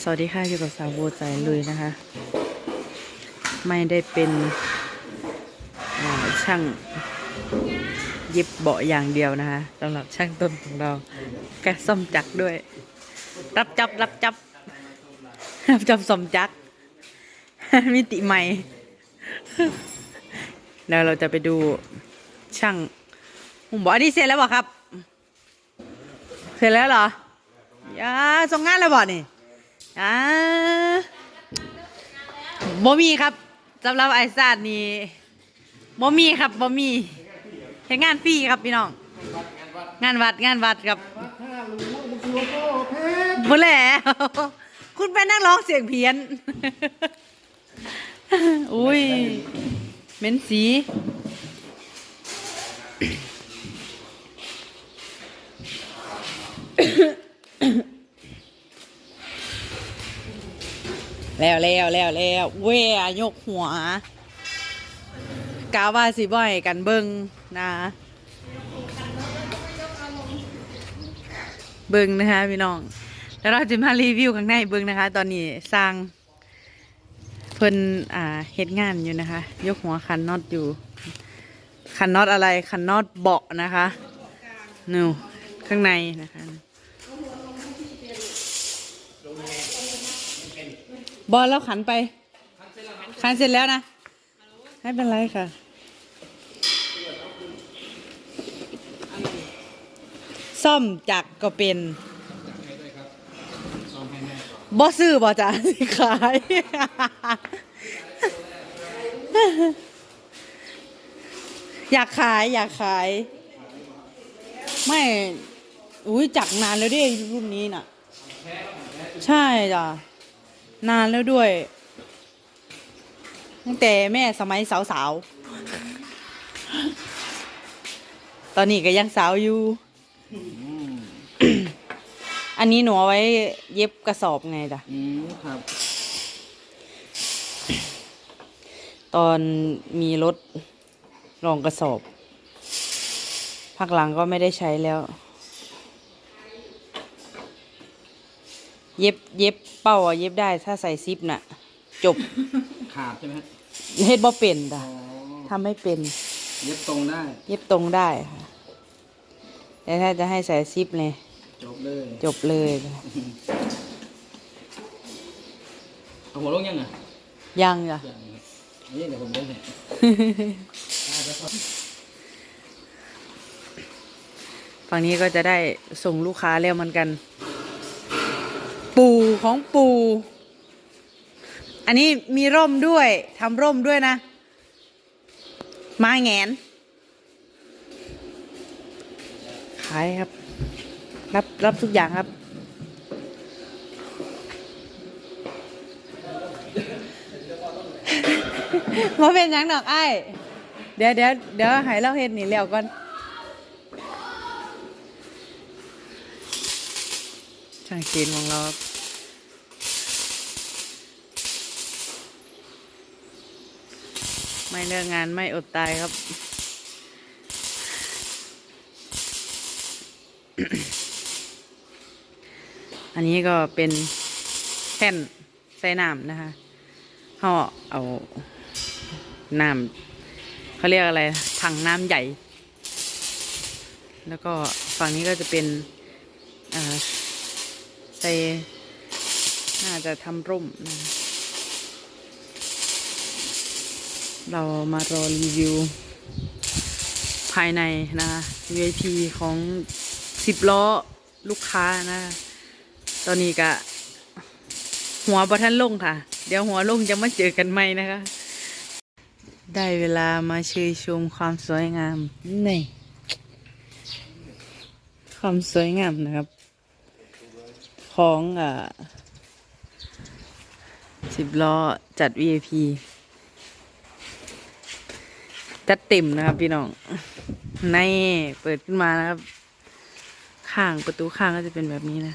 สวัสดีค่ะ อยู่กับสาวโบใจเลยนะคะ ไม่ได้เป็นช่างเย็บเบาะอย่างเดียวนะคะสำหรับช่างต้นของเราแกซ่อมจักด้วย รับจับรับจับรับจับซ่อมจักมิติใหม่แล้วเราจะไปดูช่างผมบอกอันนี้เสร็จแล้วบอครับ เสร็จแล้วเหรอ ยาส่งงานแล้วบ่นี่อ่าบ่มีครับสำหรับไอซาดนี่บ่มีครับบ่มีเฮ็ดงานฟรีครับพี่น้อง งานวัดงานวัดครับบ่แหละคุณเป็นนักร้องเสียงเพี้ยน อุ้ยเหม็นสี แล้วแล้วแล้วแล้วเวยยกหัวกาว่าสิบ่อยกันเบิงนะเบิงนะคะพี่น้อง แล้วเราจะมารีวิวข้างในเบิงนะคะ ตอนนี้สร้างเพิ่นอ่าเฮ็ดงานอยู่นะคะ ยกหัวคันน็อตอยู่ คันน็อตอะไรคันน็อตเบาะนะคะนูข้างในนะคะ บอลแล้วขันไป ขันเสร็จแล้วนะ ไม่เป็นไรค่ะ ซ่อมจักรก็เป็นบอซื้อบอจ้ะสิขาย อยากขายอยากขาย ไม่ อุ้ยจักนานแล้วดิรุ่นนี้น่ะ ใช่จ้ะ นานแล้วด้วย ตั้งแต่แม่สมัยสาวๆ ตอนนี้ก็ยังสาวอยู่ อันนี้หนูเอาไว้เย็บกระสอบไงจ้ะอืมครับ ตอนมีรถรองกระสอบ พักหลังก็ไม่ได้ใช้แล้ว เย็บเย็บเป้าอะเย็บได้ถ้าใส่ซิปน่ะ จบขาดใช่ไหมฮะเฮ็ดบ่เป็นจ้ะอ๋อทำไม่เป็น เย็บตรงได้ เย็บตรงได้ค่ะ แต่ถ้าจะให้ใส่ซิปเลยจบเลยจบเลยจ้ะเอาหัวลงยังอะยังจ้ะ ยังครับอันนี้เดี๋ยวผมเล่นให้ฝั่งนี้ก็จะได้ส่งลูกค้าแล้วเหมือนกัน ปูของปูอันนี้มีร่มด้วยทำร่มด้วยนะไมาแงนขายครับ รับรับทุกอย่างครับ มาเป็นยังดอกไอ้เดี๋ยวเดี๋ยวเดี๋ยวให้เราเห็นนี่แล้วก่อน ช่างกณฑ์ของเราไม่เลิกงานไม่อดตายครับ อันนี้ก็เป็นแท่นใส่น้ำนะคะห่อเอาน้ำเขาเรียกอะไรถังน้ำใหญ่ แล้วก็ฝั่งนี้ก็จะเป็นอ่า ใส่น่าจะทำร่มนะเรามารอรีวิว ภายในนะ VIP ของสิบล้อลูกค้านะ ตอนนี้ก็หัวบทันลงค่ะ เดี๋ยวหัวลงจะมาเจอกันใหม่นะคะ ได้เวลามาเชยชมความสวยงามนี่ความสวยงามนะครับ ของอ่าสิบล้อจัด VIP จัดเต็มนะครับพี่น้อง ในเปิดขึ้นมานะครับ ข้างประตูข้างก็จะเป็นแบบนี้นะ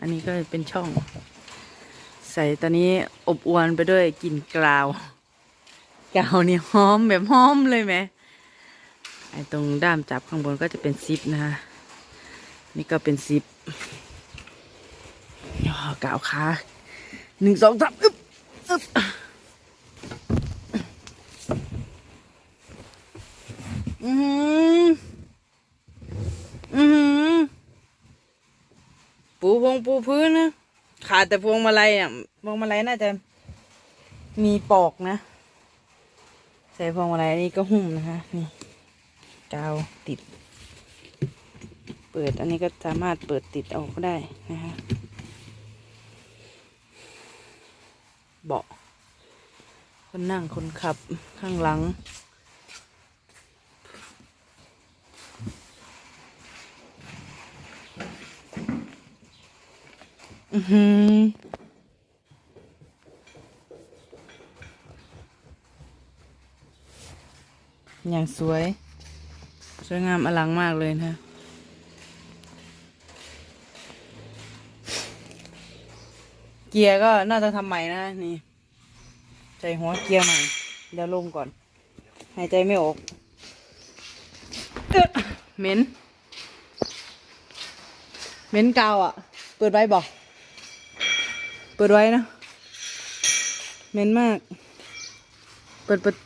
อันนี้ก็เป็นช่อง ใส่ตอนนี้อบอวนไปด้วยกลิ่นกราวกาวนี่หอมแบบหอมเลยไหมไอตรงด้ามจับข้างบนก็จะเป็นซิปนะคะนี่ก็เป็นซิป กาวขาหนึ่งสองสามอึ๊บอึ๊บอือหืออือหือปูพงปูพื้นนะขาดแต่พวงมาลัยอะพวงมาลัยน่าจะมีปอกนะ ใส่พวงมาลัยนนี้ก็หุ้มนะคะนี่กาวติด เปิดอันนี้ก็สามารถเปิดติดออกได้นะคะ เบาะ คนนั่งคนขับข้างหลัง อือหืออย่างสวย สวยงามอลังมากเลยนะ เกียร์ก็น่าจะทำใหม่นะนี่ ใจหัวเกียร์ใหม่ เดี๋ยวลงก่อน หายใจไม่ออกเอ๊ะเหม็นเหม็นกาวอะ เปิดไว้บอก เปิดไว้นะเหม็นมาก เปิดเปิด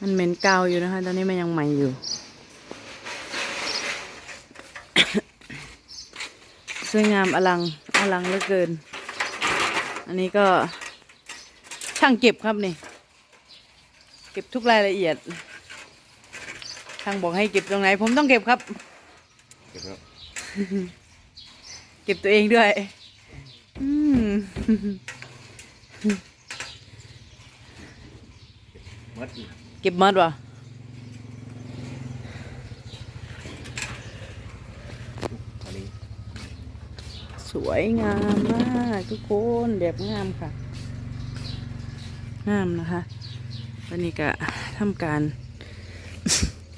มันเหม็นกาวอยู่นะคะ ตอนนี้มันยังใหม่อยู่ สวยงามอลังอลังเหลือเกิน อันนี้ก็ช่างเก็บครับนี่ เก็บทุกรายละเอียดช่างบอกให้เก็บตรงไหน ผมต้องเก็บครับ เก็บแล้วเก็บตัวเองด้วย อืมมัดอีกเก็บมัดวะ อันนี้ ส วยงามมากทุกคนแบบงามค่ะ งามนะคะวันนี้ก็ทำการ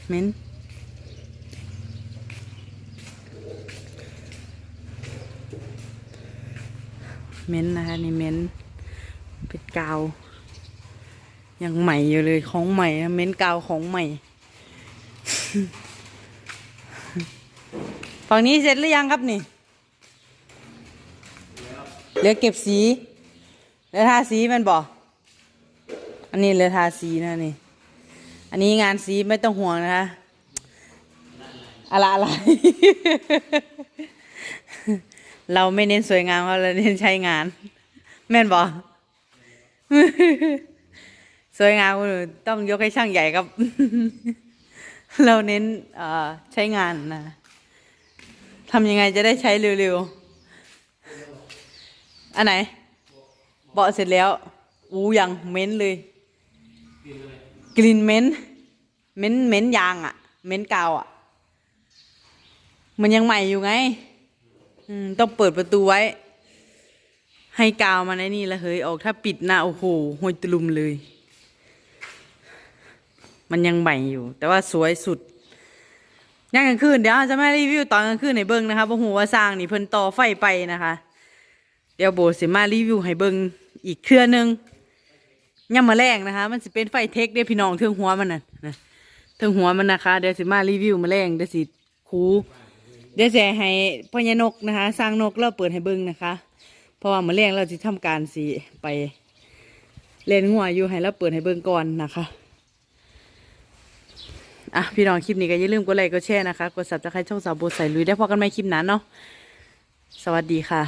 เม้นเม้นนะคะนี่เม้นเป็นกาวยังใหม่อยู่เลยของใหม่นะเม้นกาวของใหม่ฝั่งนี้เสร็จหรือยังครับนี่ เหลือเก็บสีเหลือทาสีมันบอกอันนี้เหลือทาสีนะนี่ อันนี้งานสีไม่ต้องห่วงนะคะอะไรอะไร เราไม่เน้นสวยงามเราเน้นใช้งาน แม่นบอกสวยงามต้องยกให้ช่างใหญ่ครับ เราเน้นใช้งานนะทำยังไงจะได้ใช้เร็วๆ อันไหนเบาะเสร็จแล้ว อูยังเหม้นเลย กลิ่นเหม้นเหม้นเหม้นยางอะ่ะเหม้นกาวอะ่ะ มันยังใหม่อยู่ไง อืมต้องเปิดประตูไว้ ให้กาวมันไอ้นี่ละเฮ้ยออกถ้าปิดหน้าโอ้โหห้อยตลุมเลย มันยังใหม่อยู่ แต่ว่าสวยสุดย่างกลางคืนเดี๋ยวจะไม่รีวิวตอนกลางคืนในเบิ้งนะคะเพราะหัวาสร้างนี่เพิ่นต่อไฟไปนะคะ เดี๋ยวโบสิมารีวิวให้เบิ่งอีกเครือหนึงย่ำมาแรงนะคะ มันสิเป็นไฟเทคเด้พี่น้องเทิงหัวมันน่ะนะเทิงหัวมันนะคะเดี๋ยวสิมารีวิวมาแรงเดี๋ยวสิคูเดี๋ยวจะให้พ่อใหญ่นกนะคะ สร้างนกเราเปิดให้เบิ่งนะคะ เพราะว่ามาแรงเราจะทำการสีไปเล่นหัวอยู่ให้เราเปิดให้เบิ่งก่อนนะคะอะพี่น้องคลิปนี้ก็อย่าลืมกดไลค์กดแชร์นะคะ กดซับสไครต์ช่องสาวโบใส่ลุยได้พอกันไหมคลิปนั้นเนาะสวัสดีค่ะ